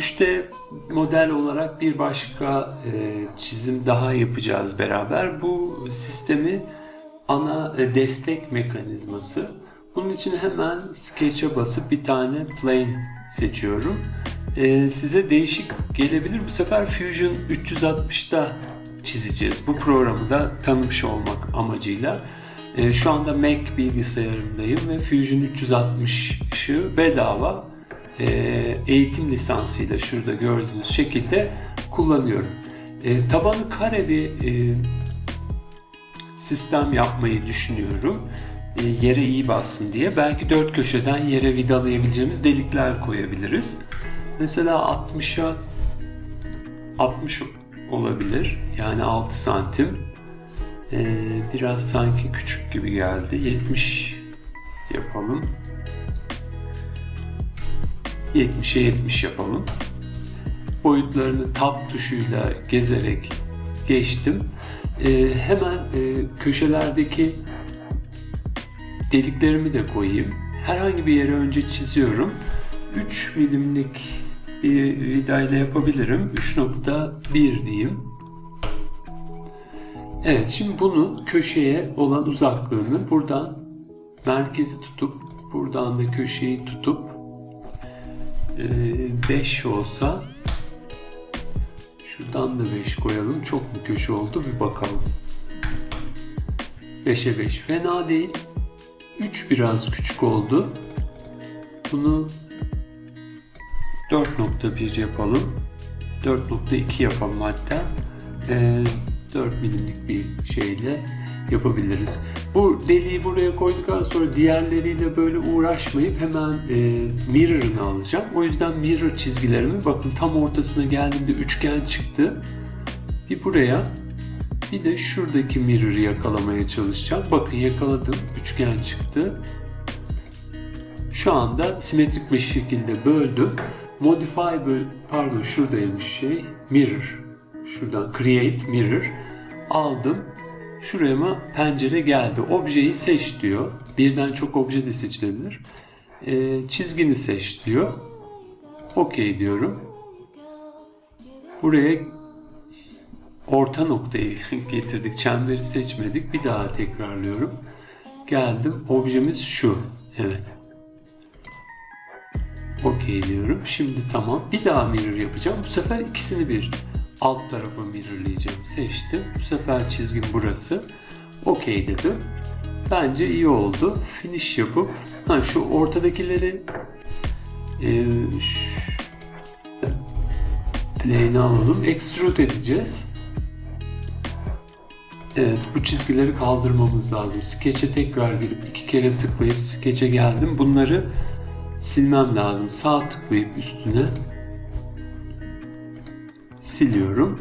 3D model olarak bir başka e, çizim daha yapacağız beraber. Bu sistemi ana e, destek mekanizması. Bunun için hemen Sketch'e basıp bir tane plane seçiyorum. E, size değişik gelebilir. Bu sefer Fusion 360'da çizeceğiz. Bu programı da tanımış olmak amacıyla. E, şu anda Mac bilgisayarımdayım ve Fusion 360'ı bedava e, eğitim lisansıyla şurada gördüğünüz şekilde kullanıyorum. E, tabanı kare bir e, sistem yapmayı düşünüyorum. Yere iyi bassın diye. Belki dört köşeden yere vidalayabileceğimiz delikler koyabiliriz. Mesela 60'a 60 olabilir. Yani 6 santim. Biraz sanki küçük gibi geldi. 70 yapalım. 70'e 70 yapalım. Boyutlarını tab tuşuyla gezerek geçtim. Ee, hemen e, köşelerdeki deliklerimi de koyayım. Herhangi bir yere önce çiziyorum. 3 milimlik bir vidayla yapabilirim. 3.1 diyeyim. Evet şimdi bunu köşeye olan uzaklığını buradan merkezi tutup buradan da köşeyi tutup 5 olsa şuradan da 5 koyalım. Çok mu köşe oldu bir bakalım. 5'e 5 fena değil. 3 biraz küçük oldu. Bunu 4.1 yapalım. 4.2 yapalım hatta. Ee, 4 milimlik bir şeyle yapabiliriz. Bu deliği buraya koyduktan sonra diğerleriyle böyle uğraşmayıp hemen e, mirror'ını alacağım. O yüzden mirror çizgilerimi bakın tam ortasına geldiğimde üçgen çıktı. Bir buraya bir de şuradaki mirror'ı yakalamaya çalışacağım. Bakın yakaladım. Üçgen çıktı. Şu anda simetrik bir şekilde böldüm. Modify pardon şuradaymış şey mirror. Şuradan create mirror aldım. Şuraya mı pencere geldi. Objeyi seç diyor. Birden çok obje de seçilebilir. Ee, çizgini seç diyor. OK diyorum. Buraya orta noktayı getirdik. Çemberi seçmedik. Bir daha tekrarlıyorum. Geldim. Objemiz şu. Evet. OK diyorum. Şimdi tamam. Bir daha mirror yapacağım. Bu sefer ikisini bir alt tarafı mirrorlayacağım. Seçtim. Bu sefer çizgim burası. OK dedim. Bence iyi oldu. Finish yapıp ha, şu ortadakileri e, plane'i alalım. Extrude edeceğiz. Evet bu çizgileri kaldırmamız lazım. Sketch'e tekrar girip iki kere tıklayıp Sketch'e geldim. Bunları silmem lazım. Sağ tıklayıp üstüne siliyorum.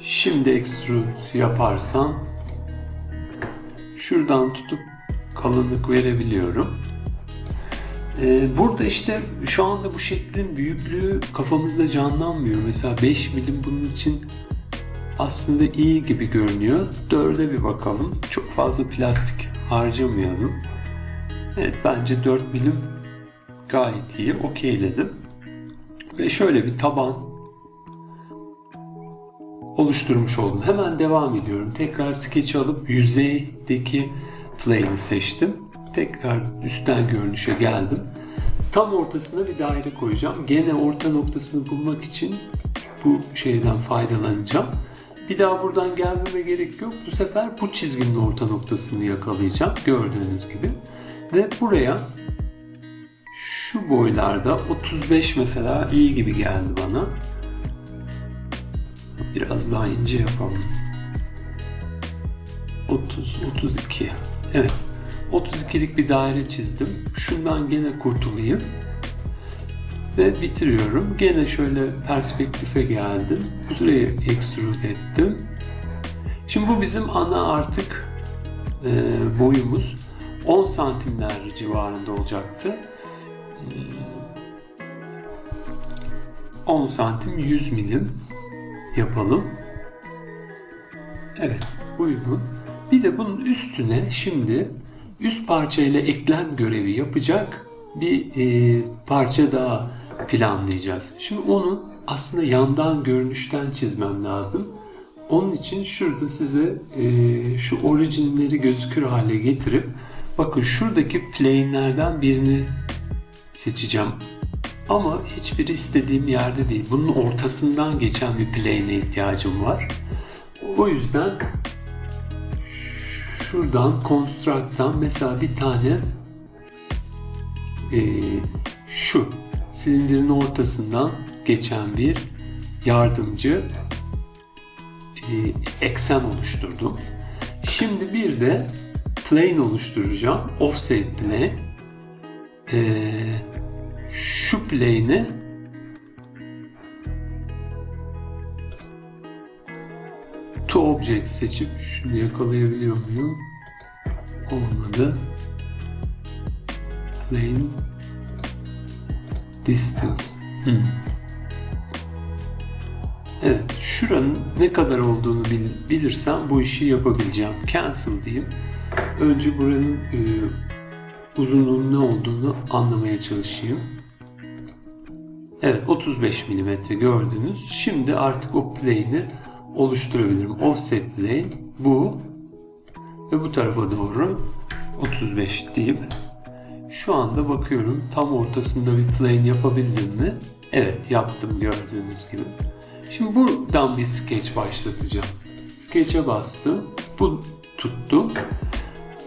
Şimdi extrude yaparsam şuradan tutup kalınlık verebiliyorum. Ee, burada işte şu anda bu şeklin büyüklüğü kafamızda canlanmıyor. Mesela 5 milim bunun için aslında iyi gibi görünüyor. 4'e bir bakalım. Çok fazla plastik harcamayalım. Evet bence 4 milim gayet iyi. Okeyledim. Ve şöyle bir taban oluşturmuş oldum. Hemen devam ediyorum. Tekrar sketch alıp yüzeydeki plane'i seçtim. Tekrar üstten görünüşe geldim. Tam ortasına bir daire koyacağım. Gene orta noktasını bulmak için bu şeyden faydalanacağım. Bir daha buradan gelmeme gerek yok. Bu sefer bu çizginin orta noktasını yakalayacağım. Gördüğünüz gibi. Ve buraya şu boylarda 35 mesela iyi gibi geldi bana. Biraz daha ince yapalım. 30 32. Evet. 32'lik bir daire çizdim. Şundan gene kurtulayım. Ve bitiriyorum. Gene şöyle perspektife geldim. Buraya extrude ettim. Şimdi bu bizim ana artık e, boyumuz. 10 santimler civarında olacaktı. 10 santim 100 milim yapalım. Evet uygun. Bir de bunun üstüne şimdi üst parçayla eklem görevi yapacak bir e, parça daha planlayacağız. Şimdi onu aslında yandan görünüşten çizmem lazım. Onun için şurada size e, şu orijinleri gözükür hale getirip bakın şuradaki plane'lerden birini seçeceğim. Ama hiçbiri istediğim yerde değil. Bunun ortasından geçen bir plane'e ihtiyacım var. O yüzden şuradan construct'tan mesela bir tane e, şu silindirin ortasından geçen bir yardımcı e, eksen oluşturdum. Şimdi bir de plane oluşturacağım. Offset plane. E, şu plane'i to object seçip şunu yakalayabiliyor muyum? Olmadı. Plane distance. Hmm. Evet, şuranın ne kadar olduğunu bil- bilirsem bu işi yapabileceğim. Cancel diyeyim. Önce buranın e, uzunluğunun ne olduğunu anlamaya çalışayım. Evet, 35 mm gördünüz. Şimdi artık o plane'i oluşturabilirim. Offset plane bu ve bu tarafa doğru 35 deyip şu anda bakıyorum tam ortasında bir plane yapabildim mi? Evet yaptım gördüğünüz gibi. Şimdi buradan bir sketch başlatacağım. Sketch'e bastım. Bu tuttum.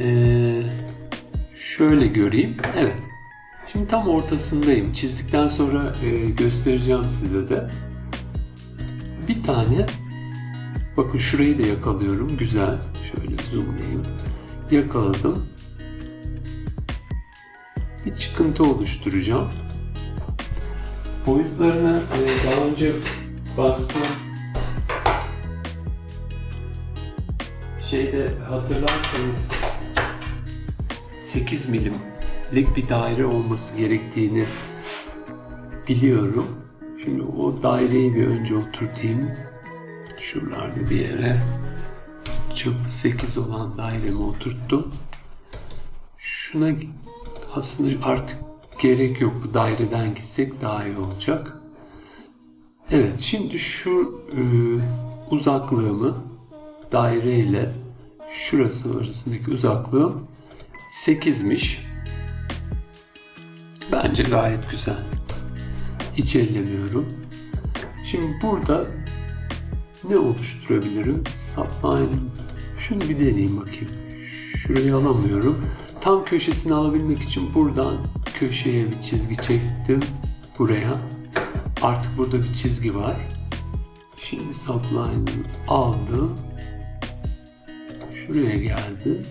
Ee, şöyle göreyim. Evet. Şimdi tam ortasındayım. Çizdikten sonra e, göstereceğim size de. Bir tane bakın şurayı da yakalıyorum. Güzel. Şöyle zoomlayayım. Yakaladım. Bir çıkıntı oluşturacağım. Boyutlarını e, daha önce bastım. Şeyde hatırlarsanız 8 milimlik bir daire olması gerektiğini biliyorum. Şimdi o daireyi bir önce oturtayım. Şuralarda bir yere çapı 8 olan dairemi oturttum. Şuna aslında artık gerek yok. Bu daireden gitsek daha iyi olacak. Evet, şimdi şu e, uzaklığımı daire ile şurası arasındaki uzaklığım 8'miş. Bence gayet güzel. Hiç ellemiyorum. Şimdi burada ne oluşturabilirim? Subline. Şunu bir deneyeyim bakayım. Şurayı alamıyorum. Tam köşesini alabilmek için buradan köşeye bir çizgi çektim. Buraya. Artık burada bir çizgi var. Şimdi subline'ı aldım. Şuraya geldi.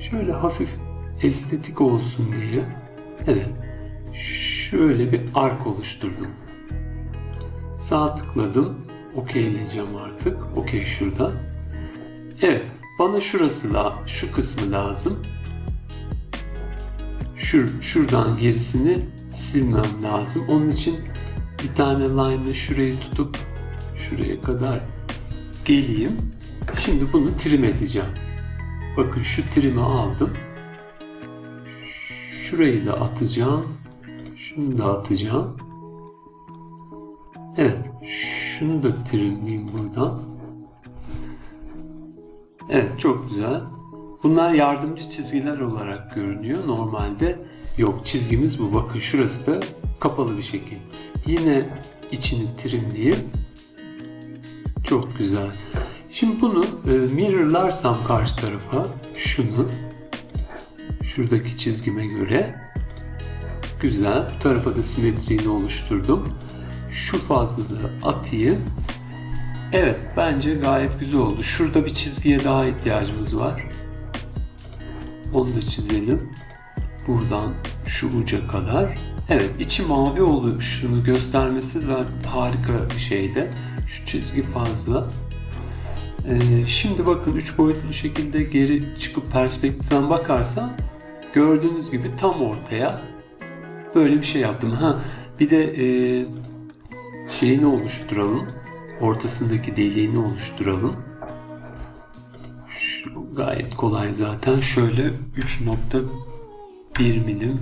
Şöyle hafif estetik olsun diye. Evet. Şöyle bir ark oluşturdum. Sağ tıkladım. Okeyleyeceğim artık. Okey şurada. Evet. Bana şurası da, şu kısmı lazım. Şur, şuradan gerisini silmem lazım. Onun için bir tane line'ı şurayı tutup şuraya kadar geleyim. Şimdi bunu trim edeceğim. Bakın şu trim'i aldım. Şurayı da atacağım. Şunu da atacağım. Evet. Şunu da trimleyeyim buradan. Evet çok güzel. Bunlar yardımcı çizgiler olarak görünüyor. Normalde yok çizgimiz bu. Bakın şurası da kapalı bir şekil. Yine içini trimleyip çok güzel. Şimdi bunu e, mirrorlarsam karşı tarafa şunu şuradaki çizgime göre güzel. Bu tarafa da simetriğini oluşturdum. Şu fazlalığı atayım. Evet bence gayet güzel oldu. Şurada bir çizgiye daha ihtiyacımız var. Onu da çizelim. Buradan şu uca kadar. Evet içi mavi oluşunu göstermesi zaten harika bir şeyde. Şu çizgi fazla. Ee, şimdi bakın üç boyutlu şekilde geri çıkıp perspektiften bakarsan gördüğünüz gibi tam ortaya böyle bir şey yaptım. Ha bir de e, şeyini oluşturalım. Ortasındaki deliğini oluşturalım. Şu gayet kolay zaten. Şöyle 3.1 milimlik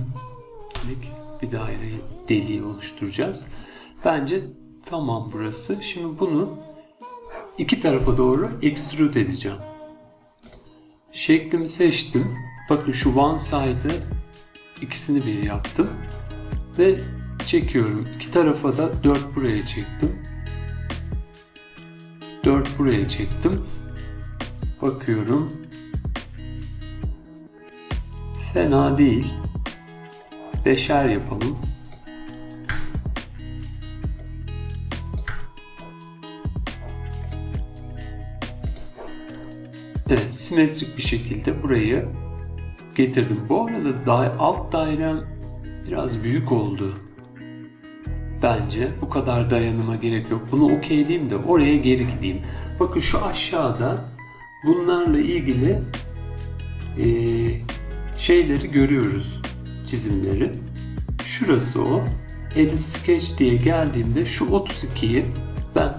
bir daireyi deliği oluşturacağız. Bence tamam burası. Şimdi bunu iki tarafa doğru extrude edeceğim. Şeklimi seçtim. Bakın şu one side'ı ikisini bir yaptım. Ve çekiyorum. İki tarafa da 4 buraya çektim. 4 buraya çektim. Bakıyorum. Fena değil. Beşer yapalım. Evet, simetrik bir şekilde burayı getirdim. Bu arada da alt dairem biraz büyük oldu. Bence bu kadar dayanıma gerek yok. Bunu okeyleyeyim de oraya geri gideyim. Bakın şu aşağıda bunlarla ilgili eee, şeyleri görüyoruz. Çizimleri. Şurası o. Edit Sketch diye geldiğimde şu 32'yi ben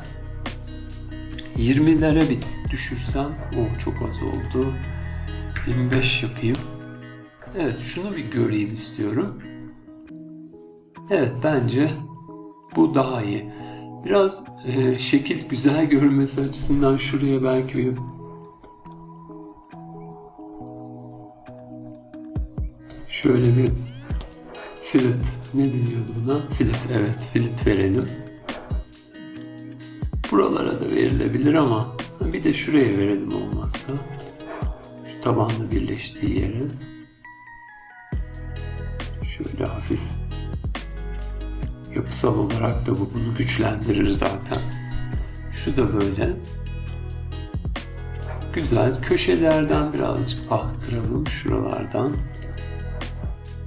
20'lere bir düşürsem o çok az oldu. 25 yapayım. Evet şunu bir göreyim istiyorum. Evet bence bu daha iyi. Biraz e, şekil güzel görünmesi açısından şuraya belki bir şöyle bir fillet ne deniyordu buna? Fillet evet fillet verelim. Buralara da verilebilir ama bir de şuraya verelim olmazsa. Şu tabanla birleştiği yere. Yapısal olarak da bu bunu güçlendirir zaten. Şu da böyle. Güzel. Köşelerden birazcık paht kıralım. Şuralardan.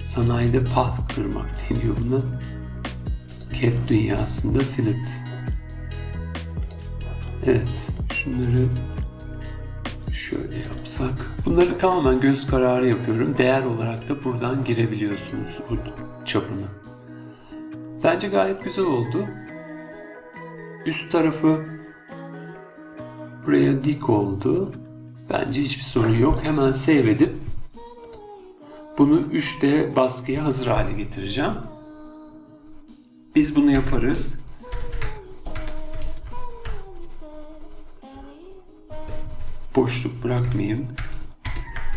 Sanayide paht kırmak deniyor buna. CAD dünyasında fillet. Evet. Şunları şöyle yapsak. Bunları tamamen göz kararı yapıyorum. Değer olarak da buradan girebiliyorsunuz bu çapını. Bence gayet güzel oldu. Üst tarafı buraya dik oldu. Bence hiçbir sorun yok. Hemen save edip bunu 3D baskıya hazır hale getireceğim. Biz bunu yaparız. Boşluk bırakmayayım.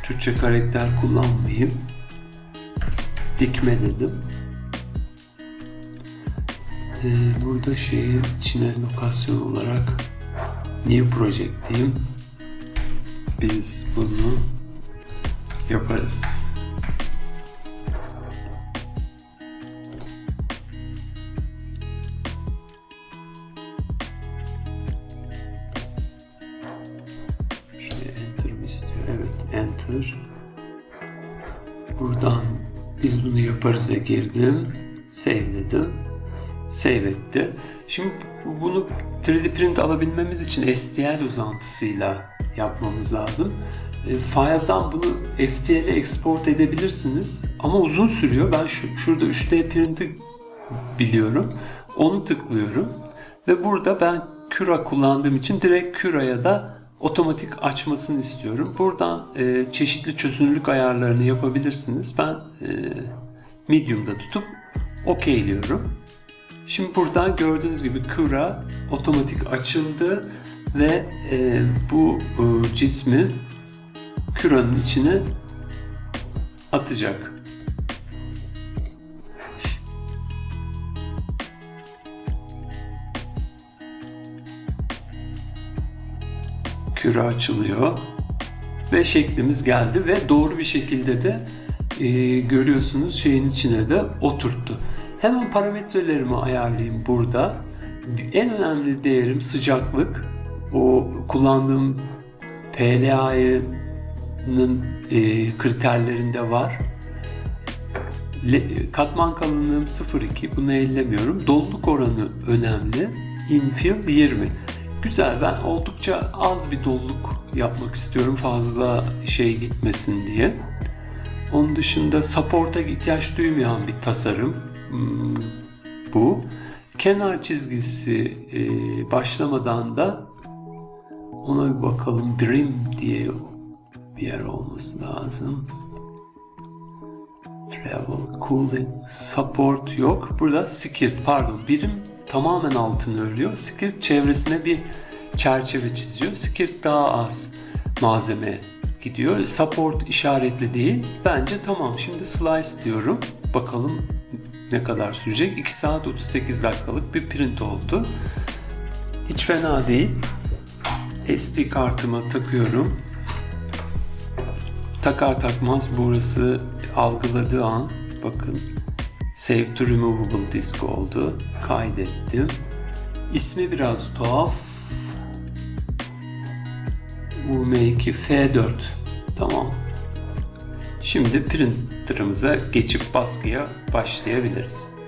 Türkçe karakter kullanmayayım. Dikme dedim. Ee, burada şeyin içine lokasyon olarak new project diyeyim. Biz bunu yaparız. Şuraya enter mi istiyor? Evet enter. Buradan biz bunu yaparız'a girdim. Save dedim. Save etti. Şimdi bunu 3D print alabilmemiz için STL uzantısıyla yapmamız lazım. E, file'dan bunu STL'e export edebilirsiniz ama uzun sürüyor. Ben şu, şurada 3D print'i biliyorum. Onu tıklıyorum ve burada ben Cura kullandığım için direkt Cura'ya da otomatik açmasını istiyorum. Buradan e, çeşitli çözünürlük ayarlarını yapabilirsiniz. Ben e, medium'da tutup okeyliyorum. Şimdi buradan gördüğünüz gibi Cura otomatik açıldı ve e, bu e, cismi Cura'nın içine atacak. Küre açılıyor ve şeklimiz geldi ve doğru bir şekilde de e, görüyorsunuz şeyin içine de oturttu. Hemen parametrelerimi ayarlayayım burada. En önemli değerim sıcaklık. O kullandığım PLA'nın e, kriterlerinde var. Le, katman kalınlığım 0.2 bunu ellemiyorum. Doluluk oranı önemli. Infill 20. Güzel ben oldukça az bir doluluk yapmak istiyorum fazla şey gitmesin diye. Onun dışında support'a ihtiyaç duymayan bir tasarım bu. Kenar çizgisi e, başlamadan da ona bir bakalım. Brim diye bir yer olması lazım. Travel, cooling, support yok. Burada skirt pardon birim tamamen altını örüyor. Skirt çevresine bir çerçeve çiziyor. Skirt daha az malzeme gidiyor. Support işaretli değil. Bence tamam. Şimdi slice diyorum. Bakalım ne kadar sürecek. 2 saat 38 dakikalık bir print oldu. Hiç fena değil. SD kartıma takıyorum. Takar takmaz burası algıladığı an bakın Save to Removable Disk oldu. Kaydettim. İsmi biraz tuhaf. UM2 F4. Tamam. Şimdi printerımıza geçip baskıya başlayabiliriz.